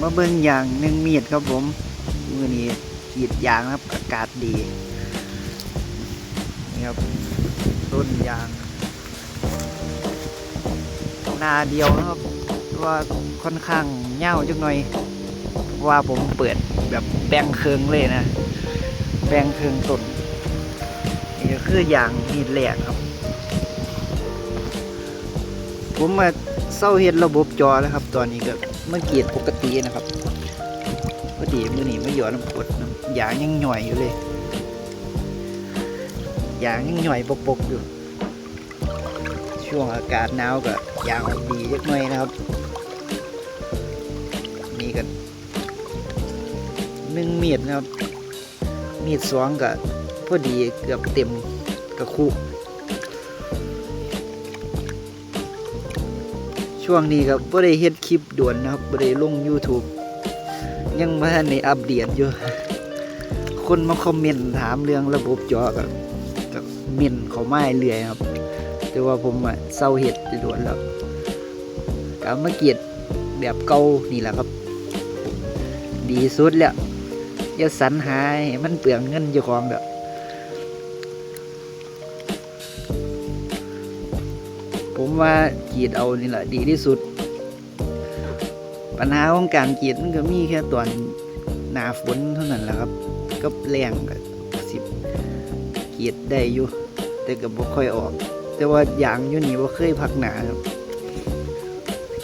มาเบิ่งยางหนึ่งมีดครับผมมือนี้กีดยางครับ อากาศดีนี่ครับต้นยาง นาเดียวนะครับว่าค่อนข้างเง่าวจังหน่อย ว่าผมเปิดแบบแบงเคืองเลยนะแบงเคืองต้นนี่ก็คือยางมีดแหลกครับ ผมมาเศร้าเฮ็ดระบบจอแล้วครับ ตอนนี้ก็ เมื่อกีดปกตินะครับพอดีมื่อนี้ไม่หยอดน้ำกดน้ำยางยังหน่อยอยู่เลยยางยังหน่อยปกๆอยู่ ช่วงอากาศหนาวก็ยางออกดีเล็กน้อยนะครับนี่กันหนึ่งเมียดนะครับ มีดสองก็พอดีเกือบเต็มกระคุก ช่วงนี้ก็บ่ได้เฮ็ดคลิปด่วนนะครับบ่ได้ลง YouTube ยังบ่ทันอัปเดตอยู่ คนมาคอมเมนต์ถามเรื่องระบบจอก็ก็เมนเขามาเรื่อยครับ แต่ว่าผมอะเศร้าเฮ็ดไปด่วนแล้วก็มาเกียดแบบเก่านี่แหละครับ ดีสุดแล้วอย่าสรรหาให้มันเปลืองเงินเจ้าของแบบ ผมว่ากรีดเอานี่แหละดีที่สุด ปัญหาของการกรีดมันก็มีแค่ตอนหนาฝนเท่านั้นแหละครับ ก็แรงก็สิบกรีดได้อยู่ แต่ก็บ่ค่อยออก แต่ว่าอย่างอยู่นี่ว่าเคยพักหนาครับ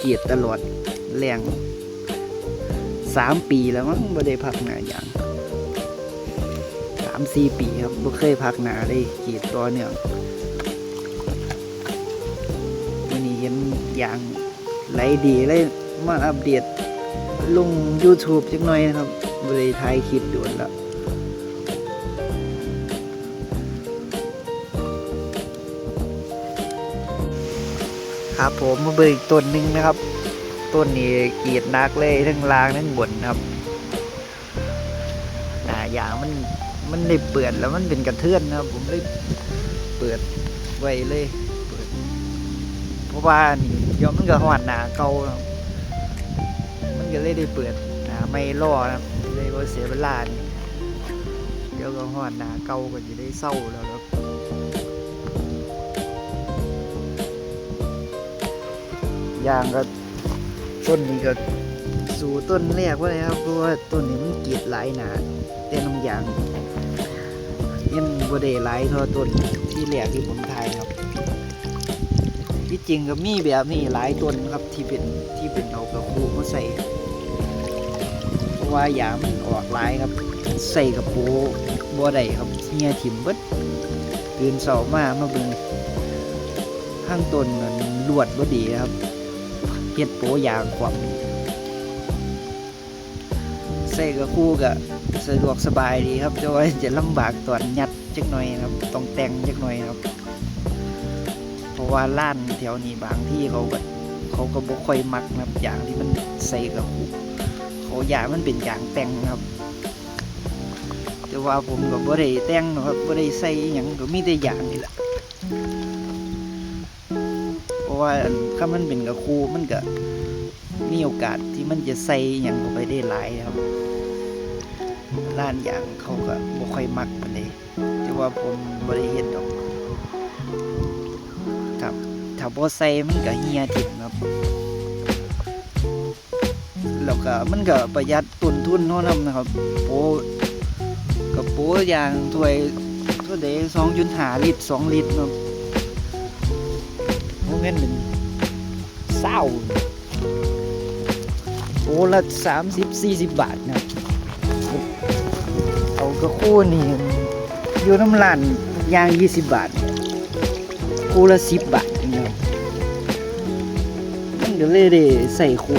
กรีดตลอดแรงสามปีแล้วมั้งบ่ได้พักหนาอย่างสามสี่ปีครับบ่เคยพักหนาเลยกรีดต่อเนื่อง อย่างไหลดีเลยมาอัปเดตลง YouTube จักหน่อยนะครับบริถ่ายคลิปด่วนแล้วครับผมมาเบิกอีกต้นหนึ่งนะครับ ต้นนี้กรีดนักเลยทั้งล่างทั้งบนนะครับหนาอย่างมันมันได้เปิดแล้วมันเป็นกระเทือนนะครับ ผมเลยเปิดไว้เลย ราะว่านี่เดี๋ยวมันก็หอดหนาเก่ามันก็เลยได้เปิดหนาไม่รอนะเลยว่าเสียเวลานี่เดี๋ยวก็หอดหนาเก่าก็จะได้เศร้าแล้วครับยางก็ต้นนี้ก็สู่ต้นแรกว่าเลยครับเพราะว่าต้นนี้มันกรีดหลายหนาแต่น้ำยางยังบ่ได้หลายเท่าต้นที่แรกที่ผมทายครับ ที่จริงก็มีแบบนี้หลายต้นครับที่เป็นที่เป็นเอากระปูมาใส่เพราะว่าหยามันออกหลายครับ ใส่กระปูบ่ได้ครับเฮียถิ่มเบิดตื่นเสามามาเบิ่งข้างต้นมันลวดบ่ดีครับเฮ็ดโปยางความใส่กระปูก็สะดวกสบายดีครับแต่ว่าจะลำบากตอนยัดจักหน่อยครับต้องแต่งจักหน่อยครับะว่าร้านแถวนี้บางที่เขาก็เขาก็บ่ค่อยมักนะครับอย่างที่มันใส่กับหูเขาอยากมันเป็นอย่างแต่งครับ แต่ว่าผมก็บ่ได้แต่งหรอกครับบ่ได้ใส่อย่างก็มีแต่อย่างนี่แหละเพราะว่าถ้ามันเป็นกับคูมันก็มีโอกาสที่มันจะใส่อย่างเข้าไปได้หลายครับร้านอย่างเขาก็บ่ค่อยมักปานใดแต่ว่าผมบ่ได้เฮ็ดดอกาบ่ใส่มันก็เหี่ยทิ่มครับแล้วก็มันก็ประหยัดต้นทุนเท่านั้นนะครับโปกับโปอย่างถ้วยถ้วยเดสองจุดห้าลิตรสองลิตรครับโมเงินเป็นเศร้าโอ้ละสามสิบสี่สิบบาทนะเอากระคู่นี่อยู่น้ำลานยางยี่สิบบาท คู่ละสิบบาท นะครับมันก็เลยได้ใส่คุ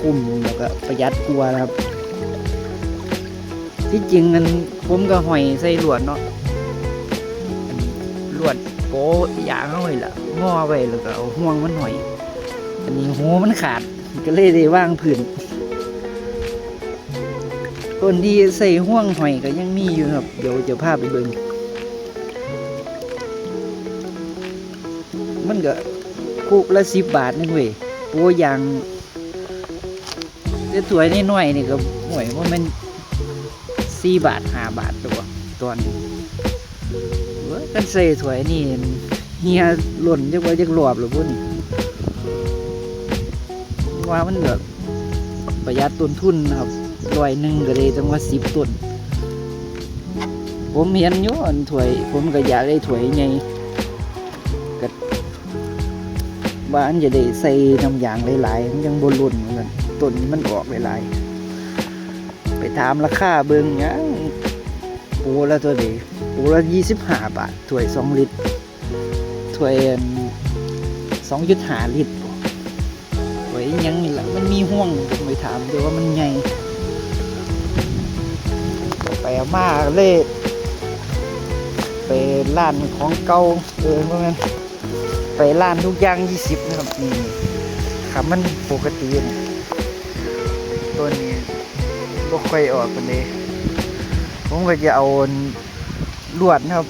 คุมแล้วก็ประหยัดกลัวครับ ที่จริงมันผมก็หอยใส่ลวดเนาะลวดโป๊ยางเอาไว้ละงอไว้แล้วก็เอาห่วงมันหอย อันนี้หูมันขาดก็เลยได้ว่างพื้นต้นที่ใส่ห่วงหอยก็ยังมีอยู่ครับ เดี๋ยวจะพาไปเบิ่ง ก็คุกละสิบบาทนึงเว้ยโปยางแต่ถ้วยน้อยนี่ก็ห่วยว่ามันสี่บาทห้าบาทตัวตอนนี้เว้ยกันใส่ถ้วยนี่เฮียหล่นจักว่าจักรอบหรือพุ่นว่ามันแบบประหยัดต้นทุนนะครับรอยหนึ่งก็เลยจังว่าสิบต้นผมเห็นอยู่อันถวย ผมก็อยากได้ถวยใหญ่ก็ บ้านจะได้ใส่น้ำยางหลายๆมันยังบนลุ่นเหมือนกันต้นมันออกหลายๆไปถามราคาเบิ่งหยังปูละตัวเดีปูละยี่สิบห้าบาทถ้วยสองลิตรถ้วยสองจุดห้าลิตรถ้วยอิหยังนี่แหละมันมีห่วงผมไปถามเดี๋ยวว่ามันใหญ่ไปเอามาเลยไปร้านของเก่าเออว่างั้นไป ร้านทุกอย่างยี่สิบนะครับนี่ครับมันปกตินะตัวนี้บ่ค่อยออกกันเลยผมก็จะเอาลวดนะครับ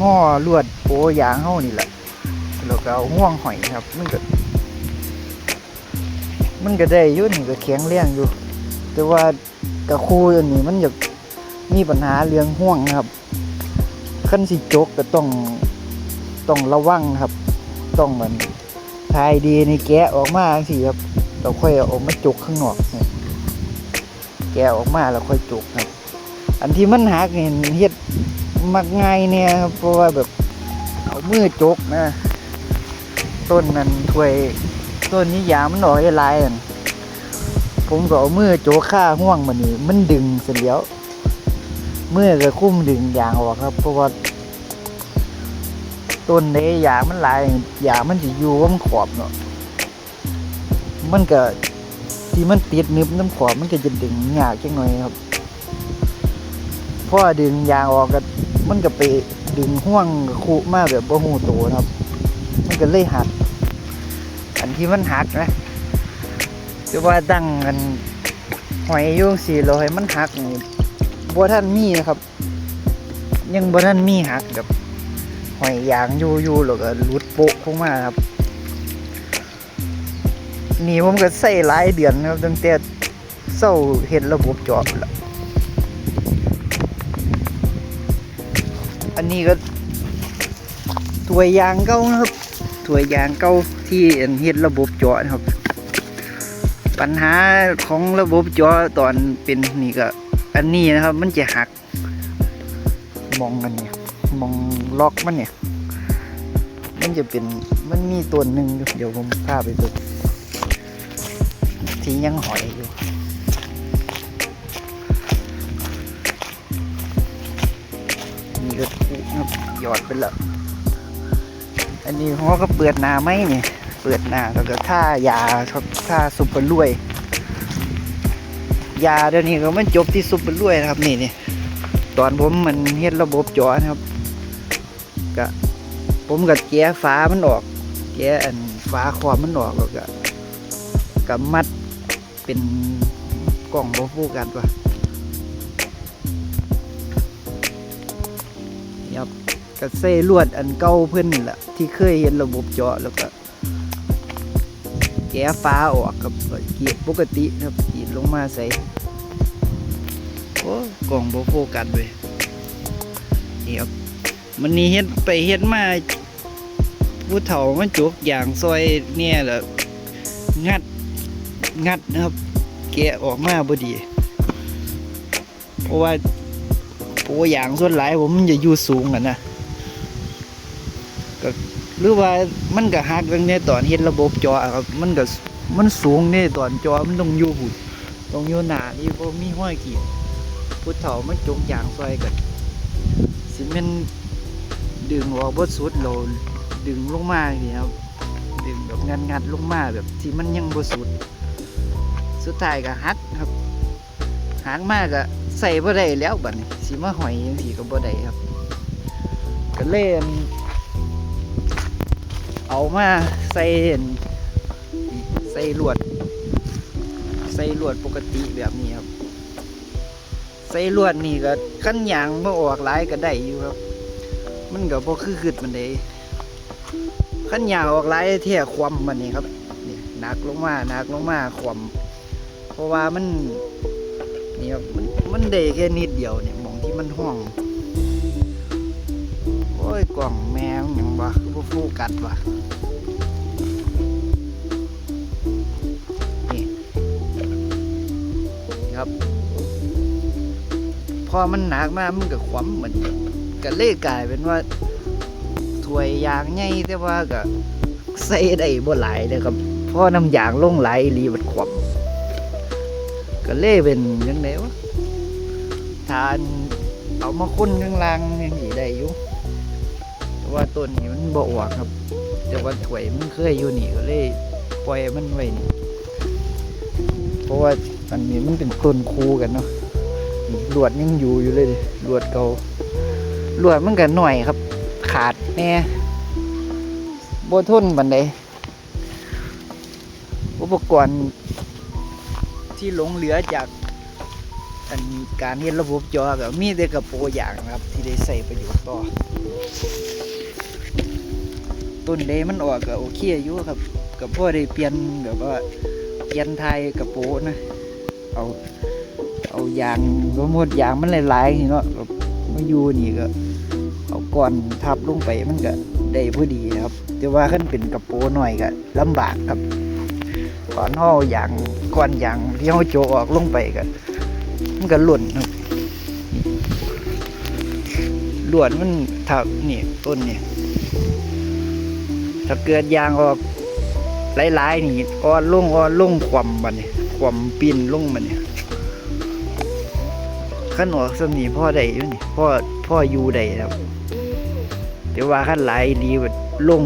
ง้อลวดโปยางเฮานี่แหละแล้วก็เอาห่วงหอยครับ มันก็มันก็ได้อยู่นี่ก็แข็งแรงอยู่ แต่ว่ากระคูอันนี้มันอยากมีปัญหาเรื่องห่วงนะครับขั้นสิจกก็ต้องต้องระวังครับ ต้องมือนทายดีในแกะออกมาสิครับเราค่อยเอาอกมาจุกข้างนอกนี่แกะออกมาแล้วค่อยจุกครับอันที่มันหักเห็นเฮ็ดมักง่ายเนี่ยครับเพราะว่าแบบเอามือจกนะ ต้นนั้นถวยต้นนี้ยางมันหนออกหลายอันผมก็เอามือโจกข้าห่วงมันนี่มันดึงเสร็จแล้วเมื่อก็คุ้มดึงยางออกครับเพราะว่า ต้นเนยางมันหลายยางมันจะอยู่ว่ามันขอบเนาะมันก็ที่มันติดนึบน้ำขอบมันก็จะดึงยากจังหน่อยครับเพราะดึงยางออกก็มันก็ไปดึงห่วงคุมาแบบบ่หูโตนะครับ มันก็เลยหัก อันที่มันหักนะคือว่าตั้งกันหอยโยงสีเราให้มันหักบัท่านมีนะครับ ยังบัท่านมีหักแบบ หอยยางอยู่อยู่แล้วก็หลุดโปะลงมาครับนี่ผมก็ใส่หลายเดือนนะครับตั้งแต่เศร้าเห็ดระบบจอบแล้วอันนี้ก็ถ้วยางเก่านะครับถ้วยางเก่าที่เห็ดระบบจาะนะครับ ปัญหาของระบบจาะตอนเป็นนี่ก็ อันนี้นะครับมันจะหักมองกันเนี่ย มองล็อกมันเนี่ย มันจะเป็นมันมีตัวหนึ่งเดี๋ยวผมพาไปดูที่ยังหอยอยู่นี่ก็ปุ๊บหยอดไปแล้วอันนี้เขาก็เปิดนาไหมเนี่ยเปิดนาแล้วก็ท่ายาครับท่าสุปเปอร์ลุยยาเดี๋ยวนี้ก็มันจบที่ซุปเปอร์รวยนะครับนี่นี่ตอนผมมันเฮ็ดระบบจอนะครับ ก็ ผมก็แก้ฟ้ามันออก แก้อันฟ้าคอมมันออกแล้วก็กับมัดเป็นกล่องโบฟูกันว่ะนี่ครับก็เส้ลวดอันเก่าเพื่อนนี่แหละที่เคยเห็นระบบเจาะแล้วก็แก้ฟ้าออกกับเกรีดปกตินะครับกรีดลงมาใส่โอ้กล่องโบโฟกัสเลยนี่ครับ มันนี่เฮ็ดไปเฮ็ดมาผู้เฒ่ามันจุกอย่างซอยเนี่ยแหละงัดงัดนะครับ แกะออกมาบ่ดี เพราะว่าโอ้อย่างส่วนหลายผมมันจะอยู่สูงอะนะก็หรือว่ามันก็หักตั้งแต่ตอนเฮ็ดระบบจอครับมันก็มันสูงเนี่ยตอนจอมันต้องอยู่หุ่นต้องอยู่หนานี่บ่มีห้อยขีดผู้เฒ่ามันจกอย่างซอยกันสิแมัน ดึงออกบ่สุดเราดึงลงมาอย่างนี้ครับ ดึงแบบงัดงัดลงมาแบบที่มันยังบ่สุด สุดท้ายก็หักครับหักมากก็ใส่บ่ได้แล้วบัดนี้สิมาหอยจังซี่ก็บ่ได้ครับ ก็เล่น เอามาใส่อั่นใส่ลวด ใส่ลวดปกติแบบนี้ครับ ใส่ลวดนี่ก็ขั้นยางเมื่อออกหลายก็ได้อยู่ครับ มันก็บ่คือขึ้นมันได้ขั้นยางออกหลายเที่ยความมันนี่ครับนี่หนักลงมาหนักลงมาความเพราะว่ามันนี่ครับมันมันเดแค่นิดเดียวเนี่ยมองที่มันห้องโอ้ยกล่องแมวยังวะผู้ฟูกัดวะนี่ครับพอมันหนักมากมันก็ขวำเหมือน ก็เลยกลายเป็นว่าถ้วยยางใหญ่แต่ว่าก็ใส่ได้บ่หลายเลยครับเพราะน้ำยางลงไหลายอีหลีมันขวำก็เลยเป็นยังไงวะทานเอามาคุ้นข้างล่างยังีได้อยู่แต่ว่าต้นนี้มันบ่ออกครับ แต่ว่าถวยมันเคยอยู่นี่ก็เลยปล่อยมันไว้นี่เพราะว่าอันนี้มันเป็นต้นคูกันเนาะนี่ลวดยังอยู่อยู่เลยดิลวดเก่า ลวดมันก็หน่อยครับ ขาดแน่บ่ทนบันไดอุปกรณ์ที่หลงเหลือจากอันการเฮ็ดระบบจอก็มีแต่กระโปรอย่างนะครับ ที่ได้ใส่ประโยชน์ต่อต้นเดมันออกก็โอเคอยู่ครับกับพ่อได้เปลี่ยนแบบว่าเปลี่ยนไทยกับโปนะเอาเอายางสมมติยางมันหลายๆนี่เนาะ มาอยู่นี่ก็ เอาก้อนทับลงไปมันก็ได้พอดีนะครับ แต่ว่าขั้นเป็นกระโปรงหน่อยก็ลำบากครับก่อนห่อยางก้อนยางที่เขาโจออกลงไปก็มันก็หล่นครับนี่หลวนมันทับนี่ต้นนี่ถ้าเกิดยางออกหลายๆนี่อ่อนลงอ่อนลงความบัดนี่ความปินลงบัดนี่ ขั้นออกสำนีพ่อได้อยู่นี่พ่อพ่ออยู่ได้ครับแต่ว่าขั้นหลายดีแบบลง